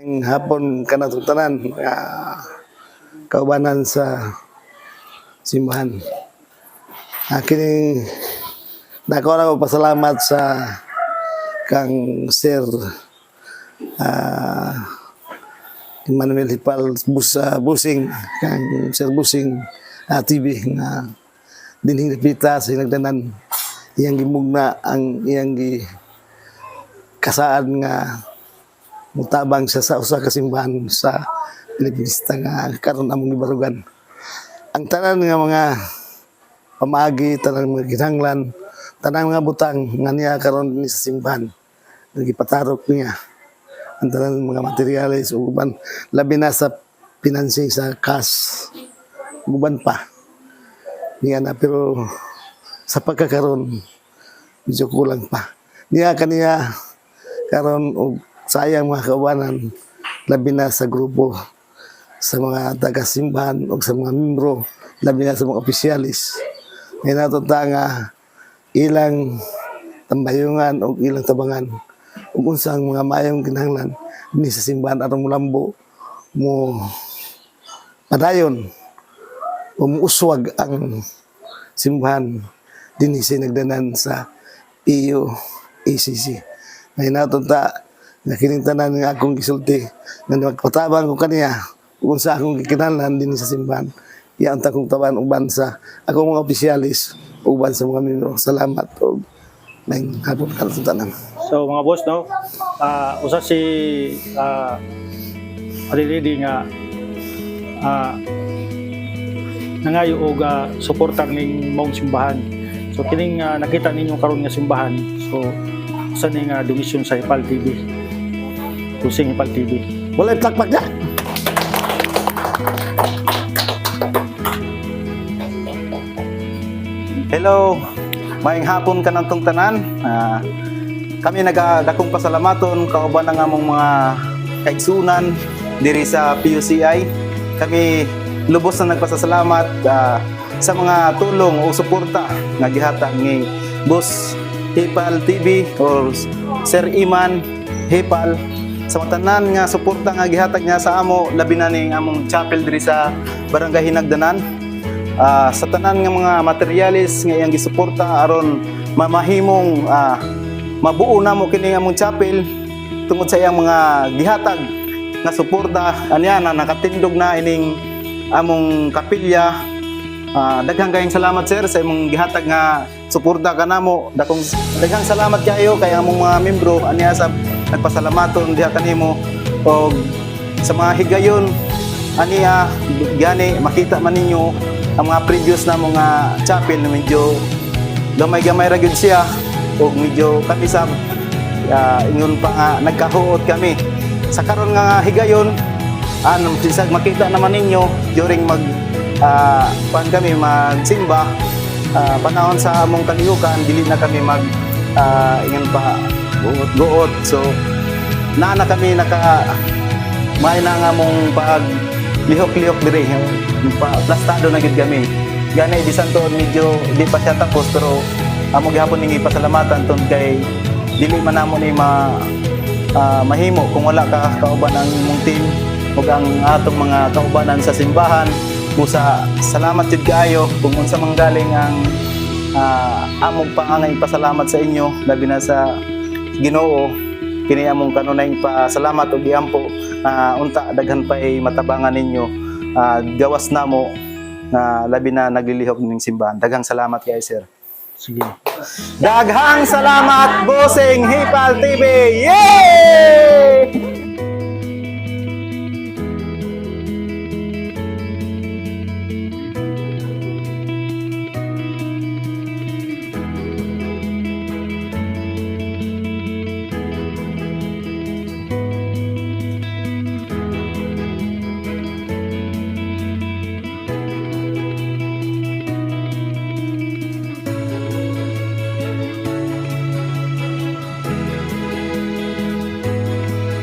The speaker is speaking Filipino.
Ang hapon ka na tanan, mga kaubanan sa simbahan. Akin dako na pasalamat sa kang Sir ah Manuel Hipal Bus, ah, Busing, kang Sir Busing ah, TV nga dinhing napita sa hinagdanan iyang gimugna ang iyang gi kasaan nga mutabang siya sa usa ka simbahan sa Pilipinista nga karon among gibarugan. Ang tanan nga mga pamagi, tanan mga ginanglan, tanan mga butang nga niya karon ni sa simbahan. Nagipatarok niya ang tanan mga materyales ug uban labi na sa financing sa cash uban pa niya na pero sa pagkakaroon medyo kulang pa niya kaniya karon og sayang mga kaubanan labi na sa grupo sa mga taga-simbahan o sa mga membro labi na sa mga opisyalis ngay natunta nga ilang tambayungan o ilang tabangan ug unsang mga mayong kinahanglan ni sa simbahan aron mulambo mo padayon o muuswag ang simbahan din siya nagdanan sa PU ACC. Ngayon natunta, nga kining tanan nga akong gisulti, nga magpatabang ko kaniya, kung sa akong gikinahanglan din sa simbahan. Iyan ta kong taban uban sa akong mga opisyalis, uban sa mga membro. Salamat o may hapon ka sa tanan. So mga boss no, ah usa si uh, Adilidi nga ah nangayo og uh, suportar ning maong simbahan. So kining ah, nakita ninyo karon nga simbahan. So usa ning uh, donation sa Hipal TV. Kusing Hipal TV. Wala plakpak niya. Hello, maayong hapon ka ng tong tanan. Ah, kami nagadakong pasalamaton kauban ng among mga kaigsunan diri sa PUCI. Kami lubos na nagpasasalamat ah, sa mga tulong o suporta nga gihatag ni Boss Hipal TV or Sir Iman Hipal sa mga tanan nga suporta nga gihatag niya sa amo labi na ning among chapel diri sa Barangay Hinagdanan. Ah, sa tanan nga mga materialis nga iyang gisuporta aron mamahimong ah, mabuo na mo kini among chapel tungod sa iyang mga gihatag nga suporta. Anya na nakatindog na ining among kapilya. Ah, daghang kayong salamat sir sa imong gihatag nga suporta kanamo dakong daghang salamat kayo kay among mga membro. Aniya sa nagpasalamaton diha kanimo og sa mga higayon aniya gani makita man ninyo ang mga previous na mga chapel na medyo gamay-gamay ra gyud siya o medyo kami sa uh, ingon pa nga nagkahuot kami. Sa karon nga higayon ano bisag makita naman ninyo during mag uh, pan kami magsimba ah, panahon sa among kalihukan dili na kami mag uh, ingon pa guot-guot so naa na kami naka may na nga mong pag lihok-lihok dire yung pa plastado na gid kami. Gani di santo medyo di pa siya tapos pero amo gihapon ning ipasalamatan tungod kay dili man namo ni ma ah, mahimo. Kung wala ka kauban ang imong team ug ang atong mga kaubanan sa simbahan busa salamat jud kaayo. Kung unsa man galing ang ah, among pangangay pasalamat sa inyo. Labi na sa Ginoo kini among kanunay pasalamat ug giampo ah, unta daghan pa ay matabangan ninyo. Ah, gawas namo na labi na naglilihok ning simbahan. Daghang salamat kay sir. Sige. daghang salamat bossing Hipal TV yay